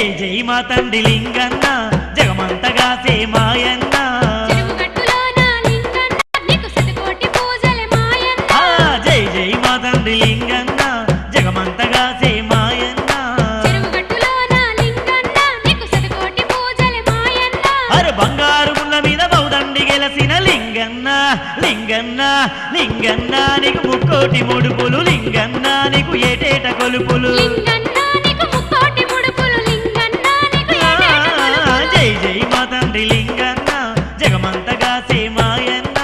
జై జై మా తండ్రి లింగన్న జగమంతగా సేమాయన్న జై జై మా తండ్రి లింగన్న జగమంతగా సే మాయన్న. అరే బంగారు ముళ్ళ మీద బౌదండి గెలసిన లింగన్న లింగన్న లింగన్న నీకు ముక్కోటి ముడుపులు లింగన్న నీకు ఏటేట కొలుపులు. లింగన్న జగమంతగా సీమాయన్న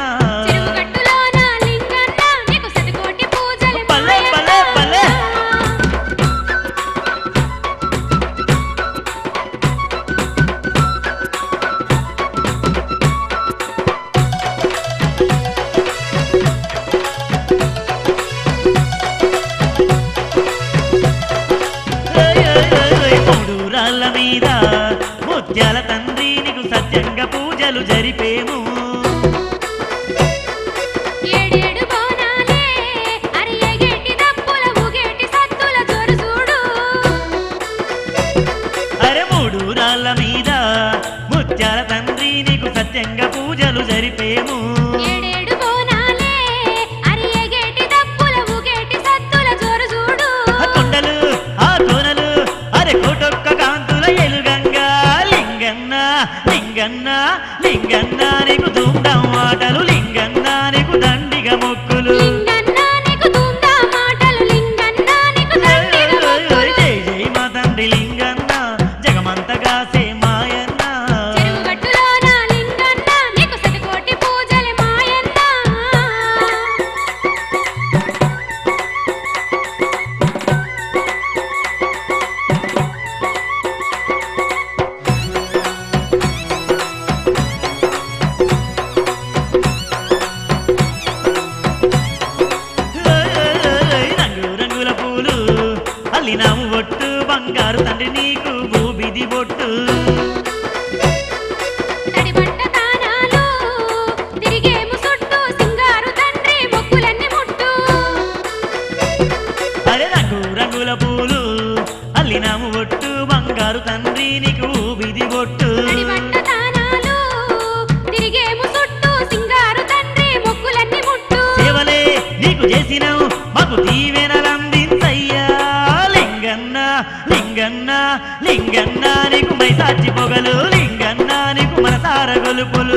మూడు రాళ్ళ మీద సత్యాల తండ్రి నీకు సత్యంగా పూజలు జరిపేము. 令人 పాలిన ఒట్టు బంగారు తండ్రి నీకు భూమిది ఒట్టు అరే రంగు రంగుల పూలు అల్లినాము ఒట్టు బంగారు తండ్రి నీకు পাগল বলু।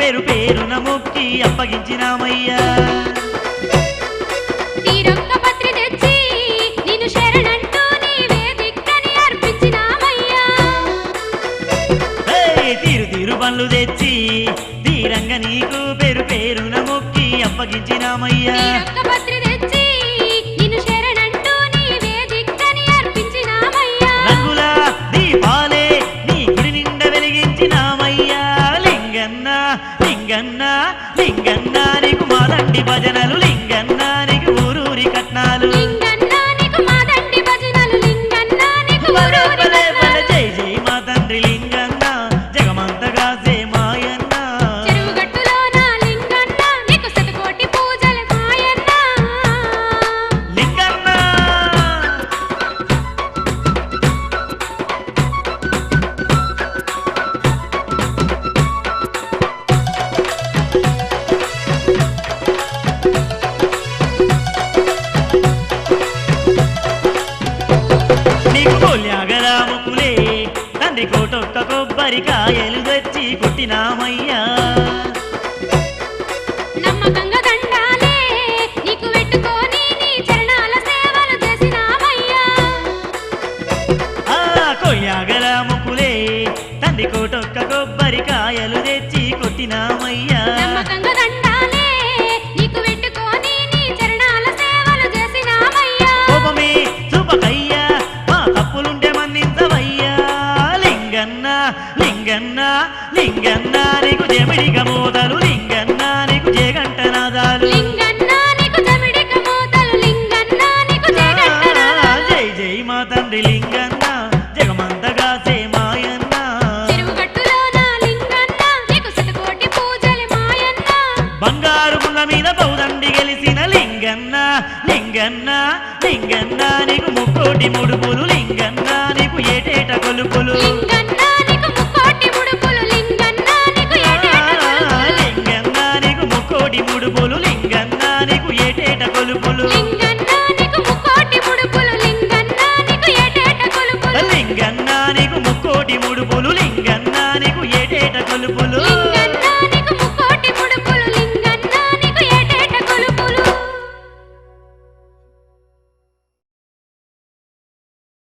పేరు పేరున మొక్కి అప్పగించినామయ్యా. పనులు తెచ్చి నీకు పేరు పేరున మొక్కి అప్పగించినామయ్యా. లింగన్నానికి కుమారండి భజన మామిడారికాయలు వచ్చి కొట్టినామయ్యా. కొయ్యాగల కొబ్బరికాయలు తెచ్చి కొట్టినామయ్యా. పౌరండి గెలిసిన లింగన్న లింగన్న లింగన్న నీకు ముక్కోటి ముడుపులు లింగన్న నీకు ఏటేట కొలుపులు లింగన్న నీకు ముక్కోటి ముడుపులు లింగన్న నీకు ఏటేట కొలుపులు లింగన్న నీకు ముక్కోటి ముడుపులు లింగన్న నీకు